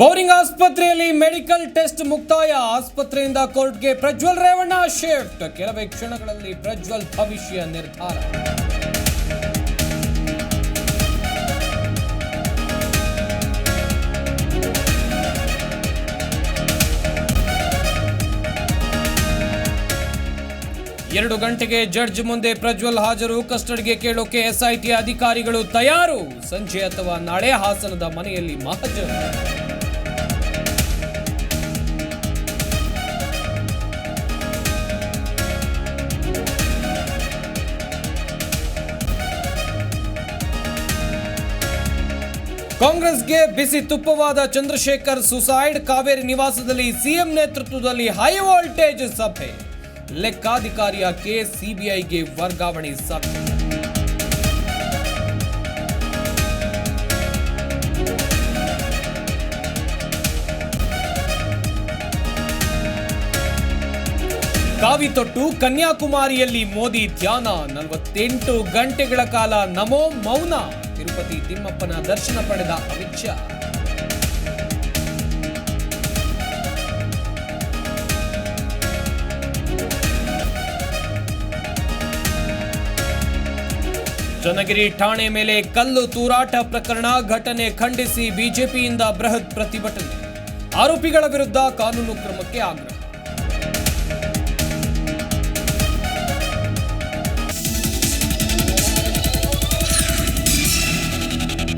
Boring ಆಸ್ಪತ್ರೆಯಲ್ಲಿ medical test ಮುಕ್ತಾಯ. ಆಸ್ಪತ್ರೆಯಿಂದ ಕೋರ್ಟ್ಗೆ ಪ್ರಜ್ವಲ್ ರೇವಣ್ಣ ಶಿಫ್ಟ್. ಕೆಲವೇ ಕ್ಷಣಗಳಲ್ಲಿ ಪ್ರಜ್ವಲ್ ಭವಿಷ್ಯ ನಿರ್ಧಾರ. ಎರಡು ಗಂಟೆಗೆ ಜಡ್ಜ್ ಮುಂದೆ ಪ್ರಜ್ವಲ್ ಹಾಜರು. ಕಸ್ಟಡಿಗೆ ಕೇಳೋಕೆ ಎಸ್ಐಟಿ ಅಧಿಕಾರಿಗಳು ತಯಾರು. ಸಂಜೆ ಅಥವಾ ನಾಳೆ ಹಾಸನದ ಮನೆಯಲ್ಲಿ ಮಹಜರು. ಕಾಂಗ್ರೆಸ್ಗೆ ಬಿಸಿ ತುಪ್ಪವಾದ ಚಂದ್ರಶೇಖರ್ ಸುಸೈಡ್ ಕಾವೇರಿ ನಿವಾಸದಲ್ಲಿ ಸಿಎಂ ನೇತೃತ್ವದಲ್ಲಿ ಹೈ ವೋಲ್ಟೇಜ್ ಸಭೆ. ಲೆಕ್ಕಾಧಿಕಾರಿಯ ಕೇಸ್ ಸಿಬಿಐಗೆ ವರ್ಗಾವಣೆ ಸಭೆ. ಕಾವಿ ತೊಟ್ಟು ಕನ್ಯಾಕುಮಾರಿಯಲ್ಲಿ ಮೋದಿ ಧ್ಯಾನ. ನಲವತ್ತೆಂಟು ಗಂಟೆಗಳ ಕಾಲ ನಮೋ ಮೌನ. ತಿರುಪತಿ ತಿಮ್ಮಪ್ಪನ ದರ್ಶನ ಪಡೆದ ಅಮಿತ್ ಶಾ. ಚನ್ನಗಿರಿ ಠಾಣೆ ಮೇಲೆ ಕಲ್ಲು ತೂರಾಟ ಪ್ರಕರಣ ಘಟನೆ ಖಂಡಿಸಿ ಬಿಜೆಪಿಯಿಂದ ಬೃಹತ್ ಪ್ರತಿಭಟನೆ. ಆರೋಪಿಗಳ ವಿರುದ್ಧ ಕಾನೂನು ಕ್ರಮಕ್ಕೆ ಆಗ್ರಹ.